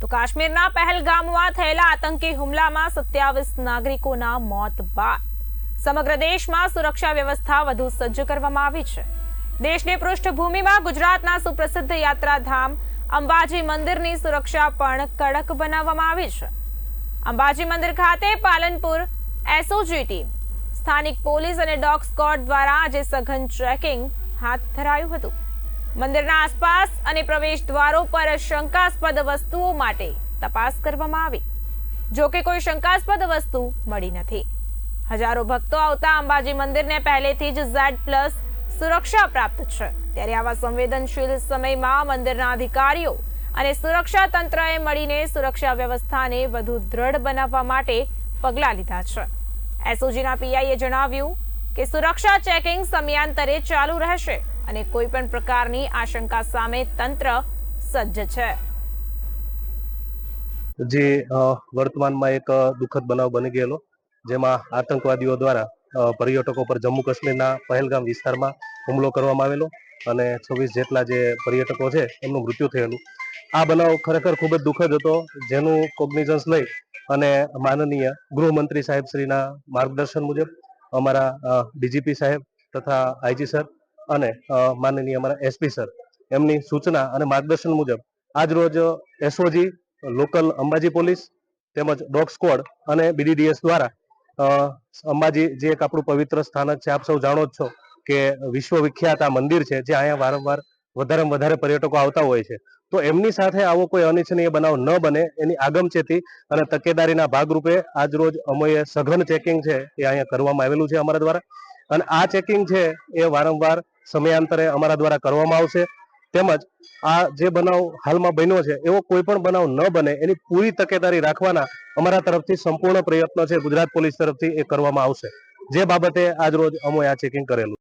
તો કાશ્મીરના પહેલગામમાં થયેલા આતંકી હુમલામાં સત્યાવીસ નાગરિકોના મોત બાદ સમગ્ર દેશમાં સુરક્ષા વ્યવસ્થા વધુ સજ્જ કરવામાં આવી છે. દેશની પૃષ્ઠભૂમિમાં ગુજરાતના સુપ્રસિદ્ધ યાત્રાધામ અંબાજી મંદિરની સુરક્ષા પણ કડક બનાવવામાં આવી છે. અંબાજી મંદિર ખાતે પાલનપુર એસઓજી ટીમ, સ્થાનિક પોલીસ અને ડોગ સ્કોડ દ્વારા આજે સઘન ચેકિંગ હાથ ધરાયું હતું. મંદિરના આસપાસ અને પ્રવેશ દ્વારો પર શંકાસ્પદ વસ્તુઓ માટે તપાસ કરવામાં આવી. જો કે કોઈ શંકાસ્પદ વસ્તુ મળી નથી. હજારો ભક્તો આવતા અંબાજી મંદિરને પહેલેથી જ ઝેડ પ્લસ સુરક્ષા પ્રાપ્ત છે. ત્યારે આવા સંવેદનશીલ સમયમાં મંદિરના અધિકારીઓ અને સુરક્ષા તંત્રએ મળીને સુરક્ષા વ્યવસ્થાને વધુ દ્રઢ બનાવવા માટે પગલાં લીધા છે. એસઓજીના પીઆઈએ જણાવ્યું કે સુરક્ષા ચેકિંગ સમયાંતરે ચાલુ રહેશે. અને કોઈ પણ પ્રકારની આશંકા સામે તંત્ર સજ્જ છે. જે વર્તમાનમાં એક દુઃખદ બનાવ બની ગયેલો, જેમાં આતંકવાદીઓ દ્વારા પર્યટકો પર જમ્મુ કાશ્મીરના પહેલગામ વિસ્તારમાં હુમલો કરવામાં આવેલો અને છવ્વીસ જેટલા જે પર્યટકો છે, એમનું મૃત્યુ થયેલું. આ બનાવ ખરેખર ખૂબ જ દુઃખદ હતો, જેનું કોગ્નિઝન્સ લઈ અને માનનીય ગૃહમંત્રી સાહેબ શ્રીના માર્ગદર્શન મુજબ અમારા ડીજીપી સાહેબ તથા આઈજી સર અને માનનીય અમારા એસપી સર એમની સૂચના અને માર્ગદર્શન મુજબ આજરોજ એસઓજી લોકલ અંબાજી પોલીસ તેમજ ડોગ સ્કવોડ અને બીડીડીએસ દ્વારા અંબાજી જે એક આપણું પવિત્ર સ્થાનક છે, આપ સૌ જાણો જ છો કે વિશ્વ વિખ્યાત આ મંદિર છે, જે અહીંયા વારંવાર વધારેમાં વધારે પર્યટકો આવતા હોય છે. તો એમની સાથે આવો કોઈ અનિચ્છનીય બનાવ ન બને, એની આગમચેતી અને તકેદારીના ભાગરૂપે આજરોજ અમોએ સઘન ચેકિંગ છે, એ અહીંયા કરવામાં આવેલું છે અમારા દ્વારા. અને આ ચેકિંગ છે એ વારંવાર સમયાંતરે અમારા દ્વારા કરવામાં આવશે. તેમજ આ જે બનાવ હાલમાં બન્યો છે, એવો કોઈ પણ બનાવ ન બને, એની પૂરી તકેદારી રાખવાના અમારા તરફથી સંપૂર્ણ પ્રયત્નો છે ગુજરાત પોલીસ તરફથી એ કરવામાં આવશે. જે બાબતે આજરોજ અમોએ આ ચેકિંગ કરેલું.